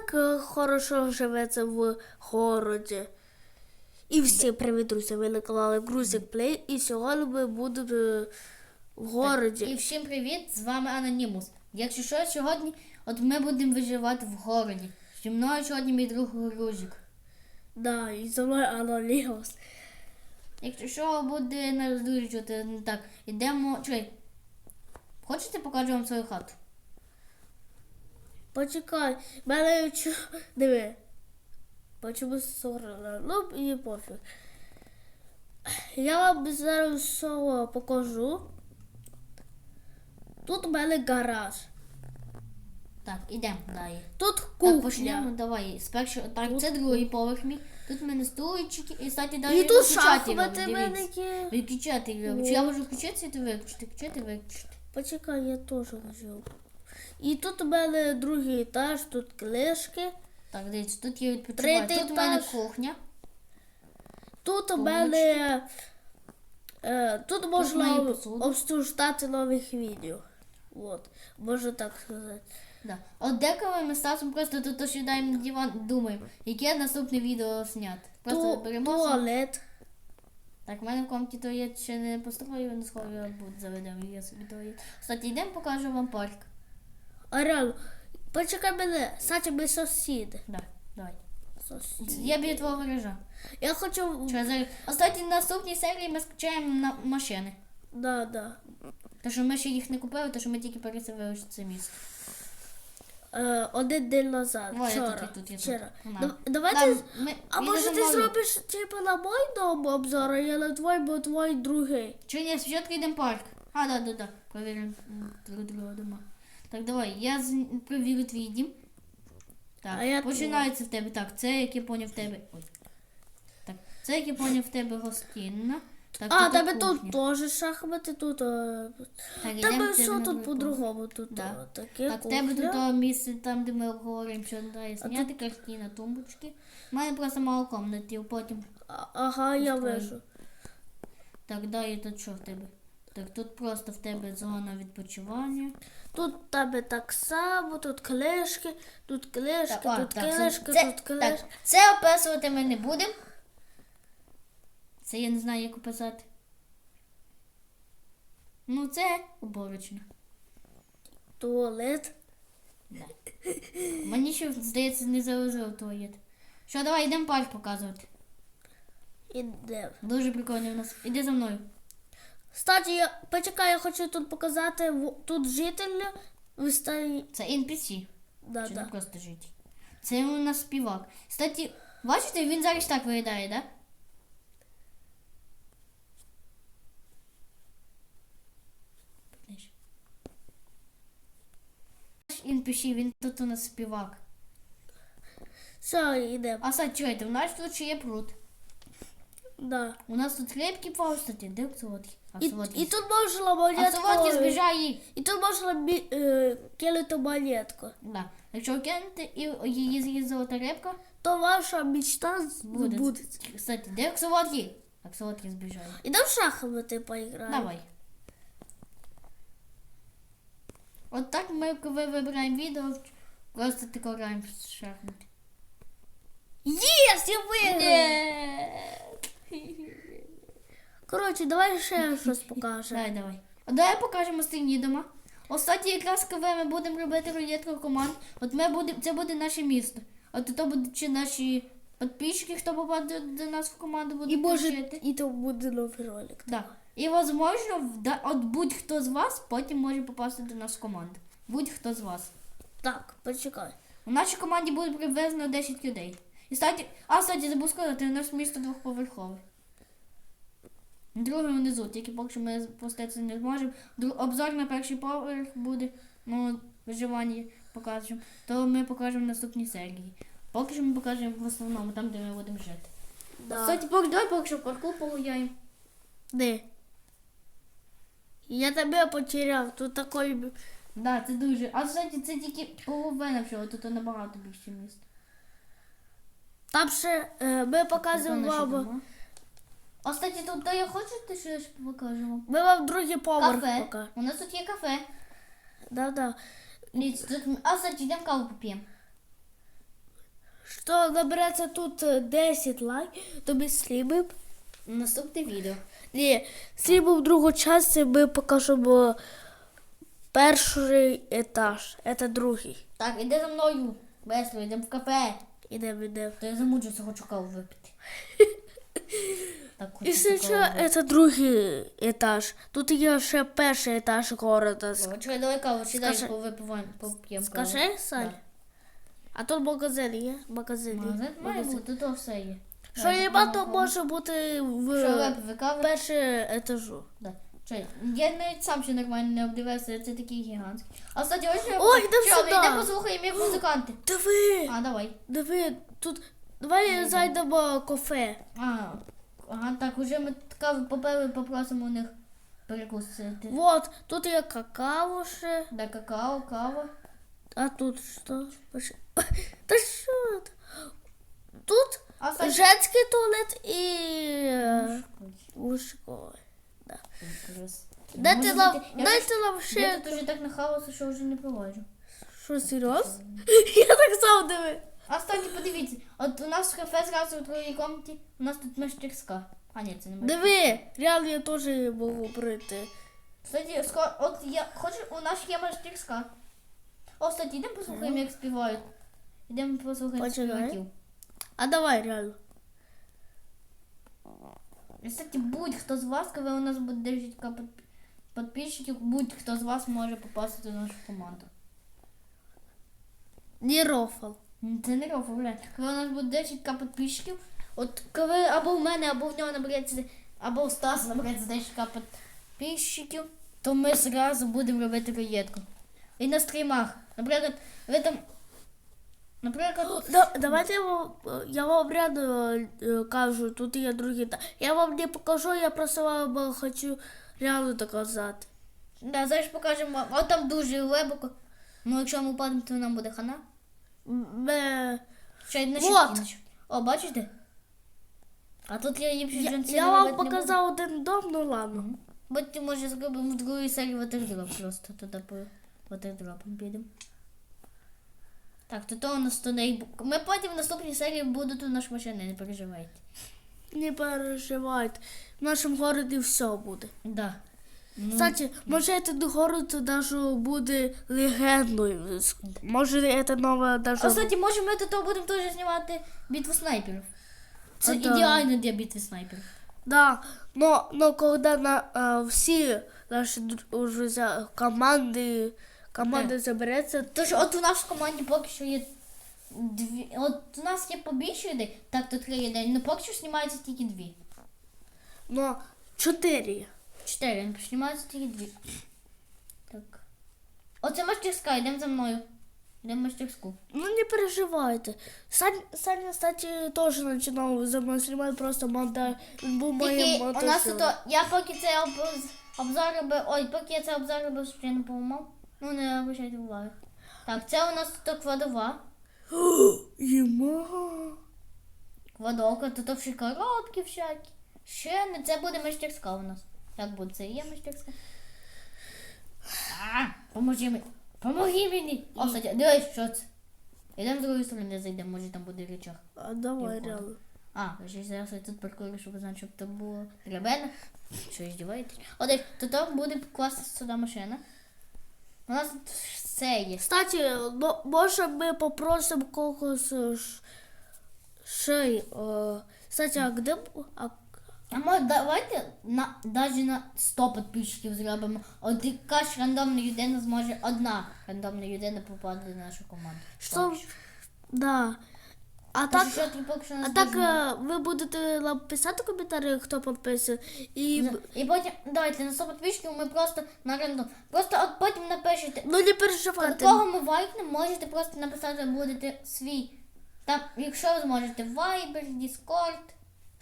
так е, хорошо живеться в городі. І всі привіт, друзі, ви наклали Грузик Плей, і сьогодні ми будемо е, в городі. І всім привіт! З вами Анонімус. Якщо що, сьогодні от ми будемо виживати в городі. Зі мною сьогодні мій друг Грузик. Да, і за мною Анонімус. Якщо що буде нас дуже чути, ну так, ідемо. Чекай. Хочете покажу вам свою хату? Почекай, мене чу... диви. Почому сорок? Ну і пофіг. Я вам зараз все покажу. Тут у мене гараж. Так, ідемо далі. Тут Так, почнемо, давай. Спершу, так, це другий поверх мій. Тут в мене стульчики, і кстати, І тут шахмати в мене є. Чи я можу включитися і ти виключити, включити, виключити. Почекай, я теж хочу. І тут у мене другий етаж, тут клешки. Так, дивіться, тут є відпочивання. Третій Тут у мене етаж. кухня. Тут у мене. Е, тут можна мої посуди. нових відео. От, можна так сказати. Да. От деколи ми з Стасом просто тут сідаємо на диван, думаємо, яке наступне відео зняти. Просто Ту- беремо. туалет. Так, в мене в комнаті туалет ще не построю, не сховаю, я буду заведемо я собі туалет. Кстати, йдемо покажу вам парк. А реально, почекай мене, Сача, ми сусіди. Да, давай. Сусіди. Я біля твого гаража. Я хочу. Що, зараз... В наступній серії ми скачаємо на машини. Да, да. Тому що ми ще їх не купили, тому що ми тільки переселили це місце. Е, один день назад. Ой, я тут, я тут, я тут. вчора. Дав- Давайте. Ми- А відео може ти замовлю. зробиш типу на мой дом обзор, а я на твой, бо твой другий. Чи ні, спочатку йдемо в парк. А, да, да, да. Провіримо м, друг друга дома. Так, давай, я з... провірю твій дім. Так, А я починається в тебе. Так, це як я поняв в тебе. Ой. Так, це як я поняв в тебе гостинна. Так, А, тебе тут теж шахмати, тут. е, Так, Тебе в все на тут по-другому. Тут Да. е, таке Так, в тебе кухня. тут о, місце там, де ми обговорюємо, що треба зняти картина, тумбочки. У мене просто мало комнатів, потім. А- Ага, я вижу. Так, далі тут що в тебе? Так, тут просто в тебе зона відпочивання. Тут в тебе так само, тут клешки, тут клешки, а, тут так, клешки, це, тут клешки. так, це описувати ми не будемо. Це я не знаю, як описати. Ну, це уборочна. Туалет. Мені ще, здається, не завезли в туалет. Що, давай йдемо парк показувати. Іде. Дуже прикольний у нас. Іди за мною. Кстати, я, почекай, я хочу тут показати, в- тут жителі в стані. Це NPC. Да, Чи не просто житель. Це у нас співак. Кстати, бачите, він зараз так виглядає, да? NPC, він тут у нас співак. Все, йдемо. А кстати, чекайте, у нас тут ще є пруд. Да. У нас тут хлібки плавають, кстати, де солодкі? А І, солодкі. і тут можна А монетку. солодкі збіжає. І тут можна бі- е, кинути монетку. Да. Якщо кинути і її з'їсть золота рибка, То ваша мечта буде. збудеться. Кстати, де солодкі? Так, солодкі збіжає. Ідемо в шахмати поіграємо. Давай. От так ми, коли вибираємо відео, просто тако граємо в шахмати. Єс, я виграв! Коротше, давай ще щось покажемо. Давай, давай. А давай покажемо стіні дома. Останні якраз коли ми будемо робити рулетку команд, от ми будемо, це буде наше місто. От то будуть чи наші підписчики, хто попаде до нас в команду, І будуть може, пишити. і то буде новий ролик. Да. І возможно, вда- от будь-хто з вас потім може попасти до нас в команду. Будь-хто з вас. Так, почекай. У нашій команді буде приблизно 10 людей. І статі... А, кстати, забув сказати, у нас місто двохповерхове. Друге внизу, тільки поки що ми пуститися не зможемо. Обзор на перший поверх буде, ну, виживання покажемо. То ми покажемо в наступній серії. Поки що ми покажемо в основному там, де ми будемо жити. Да. Кстати, поки давай поки що в парку погуляємо. Де? Я тебе потеряв. Тут такий. б- Да, це дуже. А кстати, це тільки половина всього, тут набагато більше міст. Там ще е, ми показуємо Це наші вам. дома. А, кстати, тут де я хочете, що я покажу? Ми вам другий поверх Кафе. покажемо. У нас тут є кафе. Да, да. Дивіться, тут... А, кстати, йдемо каву поп'ємо. що набереться тут е, 10 лайків, то ми знімемо. Наступне відео. Ні, знімемо другу частину, ми покажемо перший етаж. Це другий. Так, іди за мною. Весело, йдемо в кафе. Ідемо, ідемо. То я замучуся, хочу каву випити. Так, І ще це другий етаж. Тут є ще перший етаж города. Чекай, давай каву, сідай, повипиваємо, поп'ємо. Скажи, Саль? А тут магазин є? Магазин є. Магазин має бути, то все є. Що Давай, нема, то може бути в першому етажу. Да. Я навіть сам ще нормально не обдивився, це такий гігантський. А кстати, ось. Ой, йдемо Що, сюди. йдемо послухаємо, як музиканти. Диви! А, давай. Диви, тут. Давай зайдемо в кафе. А, ага, так, уже ми каву попили, попросимо у них перекусити. Вот, тут є какао ще. Да, какао, кава. А тут? Пиш- Та що? це? Тут А кстати, женський туалет і е, мужський. Ужас. Дайте Може нам, бути- я дайте нам Я ще. тут уже так нахавався, що вже не проводжу. Що, серйозно? Я так сам диви. А кстати, подивіться, от у нас в кафе зразу у другій комнаті, у нас тут мастерська. А ні, це не мастерська. Диви, реально я теж можу прийти. Кстати, скоро, от я хочу, у нас є мастерська. О, кстати, йдемо послухаємо, як співають. Йдемо послухаємо Починай. співаків. А давай, реально. І, кстати, будь-хто з вас, коли у нас буде 10 підписчиків, будь-хто з вас може попасти в нашу команду. Не рофл. Це не бля. Коли у нас буде 10к підписчиків, от коли або в мене, або в нього набереться, або у Стаса набереться 10к підписчиків, то ми зразу будемо робити роєтку. І на стрімах. Наприклад, ви там. Наприклад, Да, давайте я вам, я вам реально е, кажу, тут є другі. Я вам не покажу, я просто вам е, хочу реально доказати. да, зараз покажемо. От там дуже глибоко. Ну, якщо ми впадемо, то нам буде хана. Ще на Вот. щитки. О, бачите? А тут я їм Я, жінці я вам показав один дом, ну ладно. Ти може зробимо в другій серії ватердроп просто туди по ватердропам підемо. Так, то то у нас туди. Ми потім в наступній серії будуть у нас машини, не переживайте. Не переживайте. В нашому городі все буде. Да. Ну, Кстати, може цей город даже буде легендою. Може це нове даже... А, кстати, може ми тут будемо теж знімати битву снайперів. Це да. ідеально для битви снайперів. Да, но, но когда на, а, всі наші дру- уже за команди, команди забереться, Тож от у нашій команді поки що є дві. От у нас є побільше людей, так то три людей, але поки що знімається тільки дві. но чотири. Чотири, не знімаються тільки дві. Так. Оце мастерська, йдемо за мною. Йдемо в мастерську. Ну не переживайте. Сань, Саня, кстати, теж починав за мною знімати, просто монтаж. Він був моїм Тільки у нас тут, я поки це об- обзор робив, ой, поки я це обзор робив, щоб я не поламав. Ну, не обращайте уваги. Так, це у нас тут кладова. Єма. Кладовка, тут ще коробки всякі. Ще не це буде мастерська у нас. Як буде, це є мастерська. А, поможи мені. Помоги мені. О, кстати, дивись, що це. Йдемо з другої сторони зайдемо, може там буде речах. А давай, реально. А, ви зараз я тут прикольно, щоб знати, щоб там було драбина. Що здіваєтесь? О, десь, то там буде класна сюди машина. У нас тут все є. Кстати, ну, може ми попросимо когось е, ш- ще. й, е, Кстати, а де б- а, А може давайте на навіть на 100 підписчиків зробимо. От яка ж рандомна людина зможе одна рандомна людина попаде до нашу команду. Що? Да. А Тож так, що поки що а так знає. е, ви будете нам писати коментарі, хто підписує. І б- І потім, давайте на 100 підписчиків ми просто на рандом. Просто от потім напишете, ну не переживайте. Кого ми вайкнемо, можете просто написати, будете свій. Там, якщо ви зможете, Viber, Discord,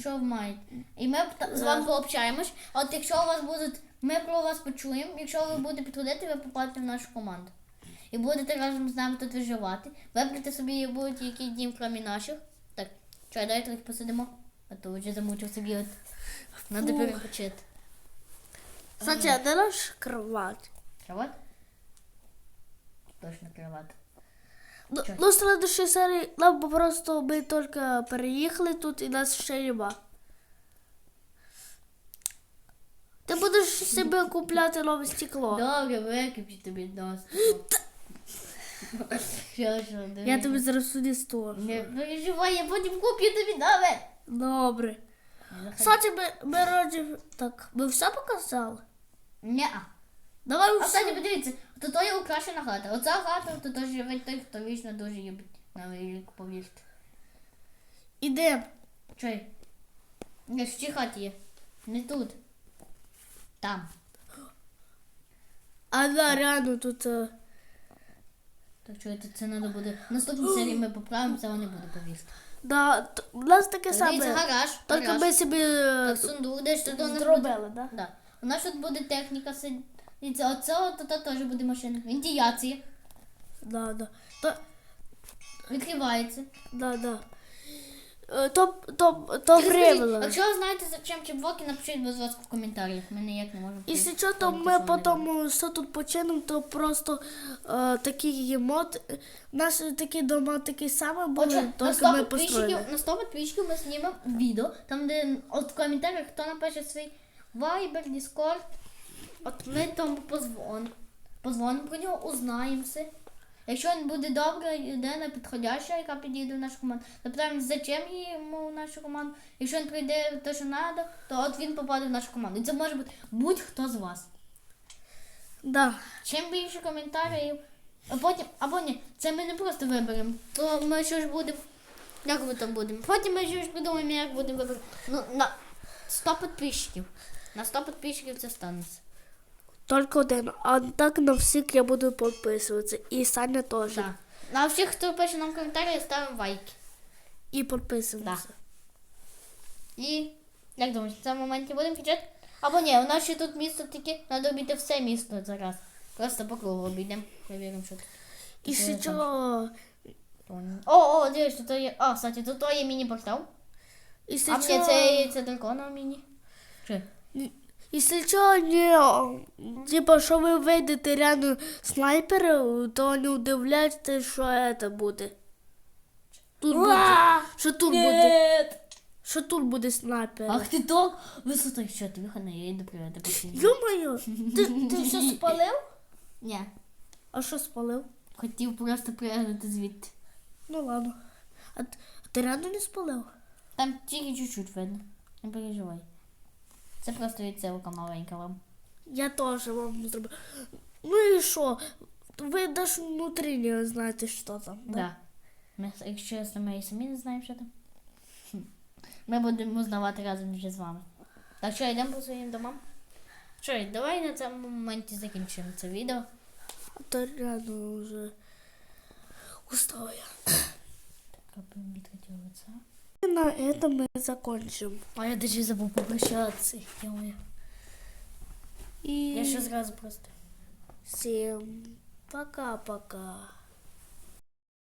що ви маєте. І ми з вами пообщаємось. От якщо у вас будуть, ми про вас почуємо. Якщо ви будете підходити, ви попадете в нашу команду. І будете разом з нами тут виживати. Вибрати собі будь-який дім, крім наших. Так, чай, давайте трохи посидимо. А то вже замучив собі от. Надо перепочити. Кстати, а де наш кровать? Кроват? Точно кроват. Ну, ну, в следующій серії нам просто ми тільки переїхали тут і нас ще нема. Ти будеш собі купляти нове стекло. Добре, википчу тобі диви. Я тобі зараз сюди стору. Не переживай, я потім куплю тобі нове. Добре. Кстати, ми, ми раді... Так, ми все показали? Ня. Давай А все. кстати, подивіться, то то є украшена хата. Оця хата, то то живе той, хто вічно дуже любить новий рік, повірте. Ідемо. Чой? Ж в цій хаті є. Не тут. Там. А да, реально тут... е, Так що це, це треба буде. В наступній серії ми поправимо, це вони буде повісти. Да, т- у нас таке Дивіться, саме. гараж. Тільки гараж. ми собі е, Так, сундук, де ж тут у нас буде. зробили, да? Да. У нас тут буде техніка сидіти. Оце то, то теж буде машина. Вентиляція. Да, да. То, Відкривається. да, да. Е, То, то, то Скажіть, временно. Якщо ви знаєте, за чим чебоки, напишіть, будь ласка, в коментарях. Ми ніяк не можемо. Якщо що, то ми потім все тут починимо, то просто е, такі є мод. Наші такі дома такі самі були, Отже, на тільки 100 ми підписчиків, построїли. на 100 підписчиків ми знімемо відео, там де от в коментарях хто напише свій Viber, Discord, от ми тому позвонимо. Позвонимо про нього, узнаємося. Якщо він буде добра людина, підходяща, яка підійде в нашу команду, запитаємо, зачем йому в нашу команду. Якщо він прийде те, що треба, то от він попаде в нашу команду. І це може бути будь-хто з вас. Да. Чим більше коментарів, а потім, або ні, це ми не просто виберемо, то ми що ж будемо. Як ми там будемо? Потім ми що ж подумаємо, як будемо вибирати. Ну, на 100 підписчиків. На 100 підписчиків це станеться. Тільки один. А так на всіх я буду підписуватися. І Саня теж. Так. Ну, а всіх, хто пише нам коментарі, ставимо лайки. І підписуємося. І як думаєш, в цьому моменті будемо кричати? Або ні, у нас ще тут місто таке, треба обійти все місто зараз. Просто по кругу обійдемо, перевіримо, що тут. І ще чого. О, о, дивись, тут є. А, кстати, тут є міні-портал. І А ще мені це, це дракона міні. Чи? Якщо чого, не, типа, що ви вийдете реально снайпера, то не удивляйтесь, що це буде. Тут буде. Що тут буде? Що тут буде снайпер? Ах ти так? Висота, що ти виходи, я йду привати постійно. Йо-моє, ти, ти все спалив? Ні, А що спалив? хотів просто пригнути звідти. Ну ладно. А ти реально не спалив? Там тільки чуть-чуть видно. Не переживай. Це просто відсилка маленька вам. Я теж вам зробив. Ну і що? Ви навіть внутрі не знаєте, що там. Да. Ми, якщо чесно, ми і самі не знаємо, що там. Ми будемо узнавати разом вже з вами. Так що йдемо по своїм домам. Що, давай на цьому моменті закінчимо це відео. А то реально вже устал я. Капаем відкриття лица. И на этом мы закончим. А я даже забув попрощатися. Йо-моє. И Я ще зразу просто. всем пока-пока.